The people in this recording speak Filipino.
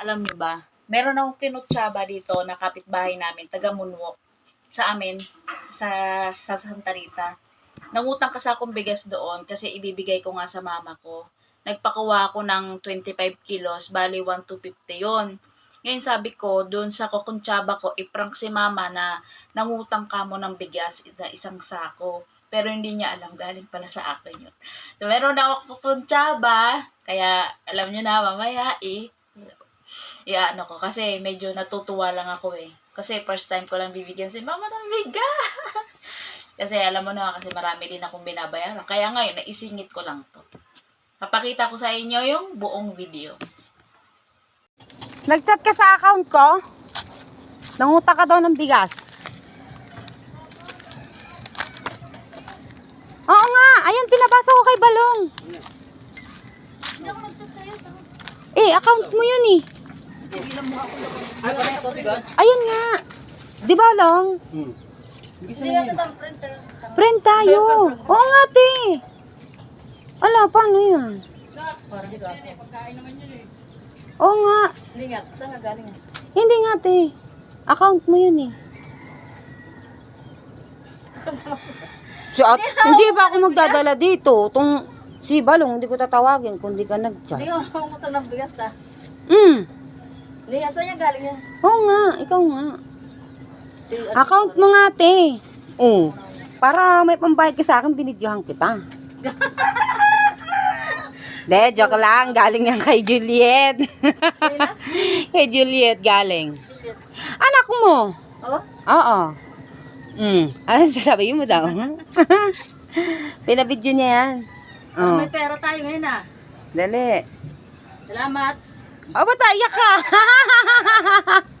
alam niyo ba, meron akong kinutsaba dito na kapitbahay namin, taga Munwok, sa amin, sa, sa Santa Rita. Nangutang kasi akong bigas doon kasi ibibigay ko nga sa mama ko. Nagpakuha ako ng 25 kilos, bali 1,250 yon. Ngayon sabi ko, doon sa kukuntsaba ko, iprank si mama na nangutang ka mo ng bigas na isang sako. Pero hindi niya alam, galing pala sa akin yun. So, meron na ako kukuntsaba, kaya alam niyo na, mamaya eh, iya ano ko, kasi medyo natutuwa lang ako eh. Kasi first time ko lang bibigyan si mama ng bigas. kasi alam mo na, kasi marami din akong binabayaran. Kaya ngayon, naisingit ko lang to. Papakita ko sa inyo yung buong video. Nag-chat ka sa account ko? Nanguta ka daw ng bigas. Oo nga, ayan pinabasa ko kay Balong. Hindi ako nag-chat sa'yo. Eh, account mo yun eh. Ayun nga. Di ba, Long? Printer. Friend tayo. Oo nga, te. Ala, paano yan? Parang ito. Oo nga. Hindi nga. Saan nga galing? Hindi nga, te. Account mo yun eh. Si at, hindi ba ako magdadala dito? Tung si Balong, hindi ko tatawagin kung di ka nag-chat. Hindi nga umutang ng bigas ta. Mm. Hindi. Saan nga galing yan? Oo nga, ikaw nga. Si, Account mo nga, te. Oo. Para may pambayad ka sa akin, binidyohan kita. De, joke lang. Galing yan kay Juliet. kay Juliet galing. Juliet. Anak mo. Oh? Oo. Mm. Ano sasabihin mo daw? Pinabidyo niya yan. Oh. May pera tayo ngayon ah. Dali. Salamat. 啊不对呀哈哈哈哈哈哈哈。